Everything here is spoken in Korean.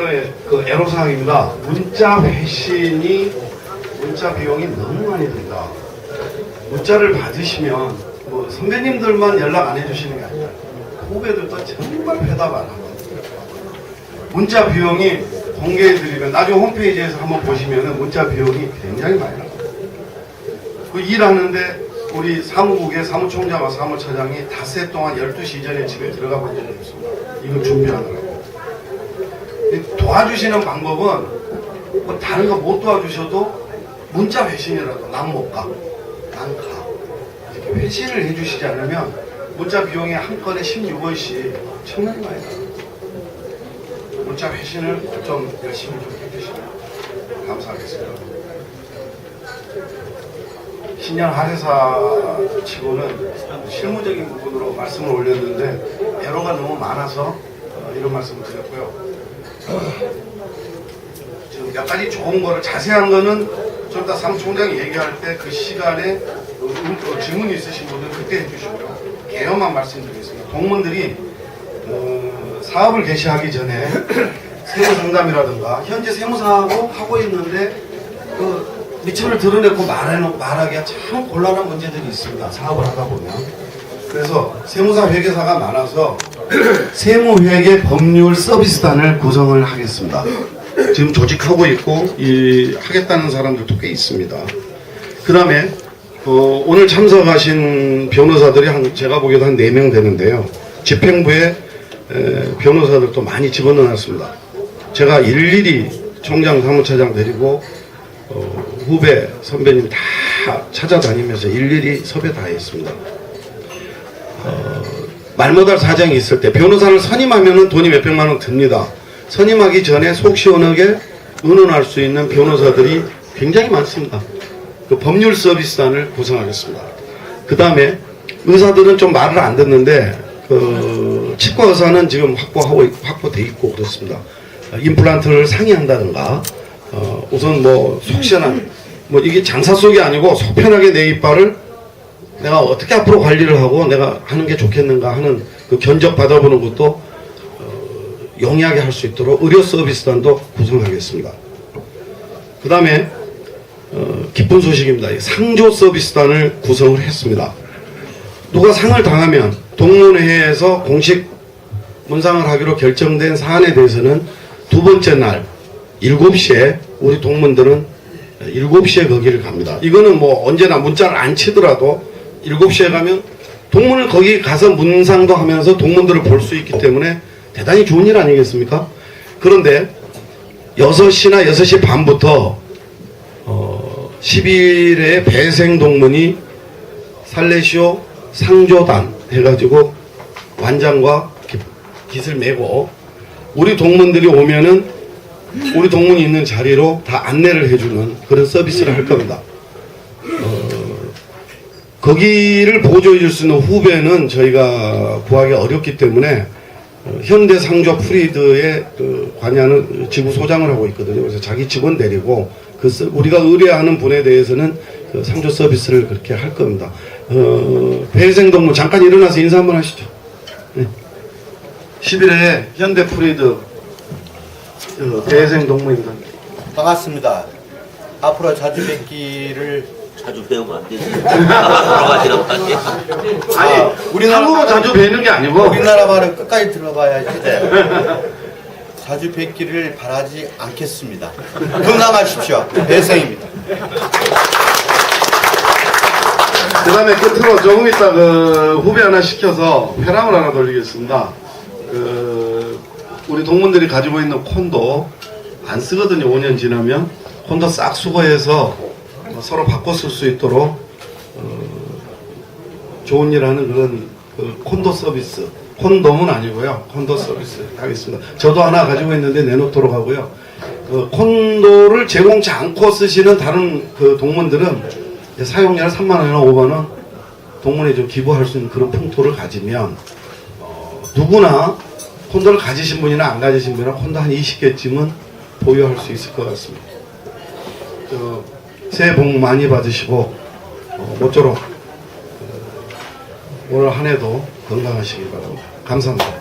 그다음에 그 애로사항입니다. 문자 회신이 문자 비용이 너무 많이 든다. 문자를 받으시면 뭐 선배님들만 연락 안 해주시는 게 아니라 후배들도 정말 회답 안 하거든요. 문자 비용이 공개해드리면 나중에 홈페이지에서 한번 보시면은 문자 비용이 굉장히 많이 나옵니다. 그 일하는데 우리 사무국의 사무총장과 사무처장이 닷새 동안 12시 전에 집에 들어가 본 적이 없습니다. 이거 준비하느라고. 이 도와주시는 방법은 뭐 다른 거 못 도와주셔도 문자 회신이라도 난 못 가. 난 가. 이렇게 회신을 해주시지 않으면 문자 비용이 한 건에 16원씩 엄청나게 많이 나요. 문자 회신을 좀 열심히 좀 해주시면 감사하겠습니다. 신년 할애사 치고는 실무적인 부분으로 말씀을 올렸는데 애로가 너무 많아서 어, 이런 말씀을 드렸고요. 지금 몇 가지 좋은 거를 자세한 거는 좀 이따 사무총장이 얘기할 때 그 시간에 질문이 있으신 분들 그때 해주시고요. 개요만 말씀드리겠습니다. 동문들이 어, 사업을 개시하기 전에 세무 상담이라든가 현재 세무사하고 하고 있는데 그 미천을 드러내고 말해놓고 말하기가 참 곤란한 문제들이 있습니다. 사업을 하다 보면. 그래서 세무사 회계사가 많아서 세무회계 법률 서비스단을 구성을 하겠습니다. 지금 조직하고 있고 이 하겠다는 사람들도 꽤 있습니다. 그 다음에 어, 오늘 참석하신 변호사들이 한 제가 보기에도 한 4명 되는데요. 집행부에 에, 변호사들도 많이 집어넣었습니다. 제가 일일이 총장 사무처장 데리고 어, 후배 선배님 다 찾아다니면서 일일이 섭외 다 했습니다. 어, 말 못할 사정이 있을 때 변호사를 선임하면 돈이 몇 백만 원 듭니다. 선임하기 전에 속 시원하게 의논할 수 있는 변호사들이 굉장히 많습니다. 그 법률 서비스단을 구성하겠습니다. 그 다음에 의사들은 좀 말을 안 듣는데 그 치과 의사는 지금 확보하고 있- 확보돼 있고 그렇습니다. 어, 임플란트를 상의한다든가 어, 우선 뭐 속 시원한 뭐 이게 장사 속이 아니고 속 편하게 내 이빨을 내가 어떻게 앞으로 관리를 하고 내가 하는 게 좋겠는가 하는 그 견적 받아보는 것도 어, 용이하게 할 수 있도록 의료 서비스단도 구성하겠습니다. 그 다음에 어, 기쁜 소식입니다. 이 상조 서비스단을 구성을 했습니다. 누가 상을 당하면 동문회에서 공식 문상을 하기로 결정된 사안에 대해서는 두 번째 날 7시에 우리 동문들은 7시에 거기를 갑니다. 이거는 뭐 언제나 문자를 안 치더라도 7시에 가면 동문을 거기 가서 문상도 하면서 동문들을 볼 수 있기 때문에 대단히 좋은 일 아니겠습니까? 그런데 6시나 6시 반부터 어, 10일에 배생 동문이 살레시오 상조단 해가지고 완장과 기- 깃을 메고 우리 동문들이 오면은 우리 동문이 있는 자리로 다 안내를 해주는 그런 서비스를 할 겁니다. 어, 거기를 보조해 줄 수 있는 후배는 저희가 구하기 어렵기 때문에 어, 현대 상조 프리드의 그 관야는 지부 소장을 하고 있거든요. 그래서 자기 직원 데리고 그 서- 우리가 의뢰하는 분에 대해서는 그 상조 서비스를 그렇게 할 겁니다. 어, 배생동문 잠깐 일어나서 인사 한번 하시죠. 네. 11회 현대 프리드 어, 배생동문입니다. 반갑습니다. 앞으로 자주 뵙기를 자주 배우면 안 되지. 아니, 우리나라 함부로 자주 뵈는 게 아니고 우리나라 말을 끝까지 들어봐야지. 자주 뵙기를 바라지 않겠습니다. 건강하십시오. 배생입니다. 그 다음에 끝으로 조금 이따 그 후배 하나 시켜서 회람을 하나 돌리겠습니다. 그 우리 동문들이 가지고 있는 콘도 안 쓰거든요. 5년 지나면 콘도 싹 수거해서 어, 서로 바꿔 쓸 수 있도록 어, 좋은 일 하는 그런 그 콘도 서비스. 콘돔은 아니고요. 콘도 서비스 하겠습니다. 저도 하나 가지고 있는데 내놓도록 하고요. 어, 콘도를 제공치 않고 쓰시는 다른 그 동문들은 이제 사용료를 3만 원이나 5만 원 동문에 좀 기부할 수 있는 그런 풍토를 가지면 어, 누구나 콘도를 가지신 분이나 안 가지신 분이나 콘도 한 20개쯤은 보유할 수 있을 것 같습니다. 저, 새해 복 많이 받으시고 어, 모쪼록 어, 오늘 한 해도 건강하시기 바랍니다. 감사합니다.